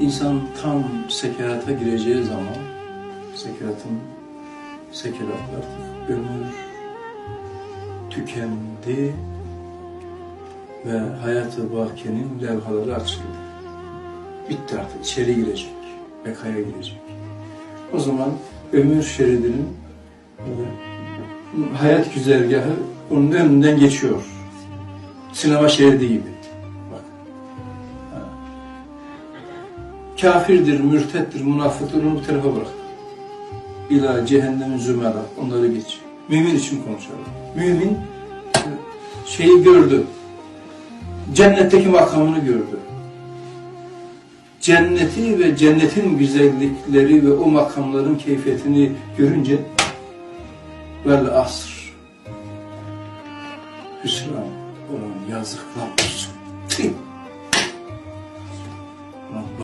İnsan tam sekerata gireceği zaman, sekeratın, sekerat artık ömür tükendi ve hayatı bakiyenin levhaları açıldı. Bitti artık, içeri girecek, bekaya girecek. O zaman ömür şeridinin böyle hayat güzergahı onun önünden geçiyor. Sinema şeridi gibi. Kafirdir, mürtettir, münafıktır onu bu tarafa bırak. İla cehennem zümera onları geç. Mümin için konuşalım. Mümin şeyi gördü. Cennetteki makamını gördü. Cenneti ve cennetin güzellikleri ve o makamların keyfiyetini görünce vel asr hüsran yazıklar olsun. Tüh!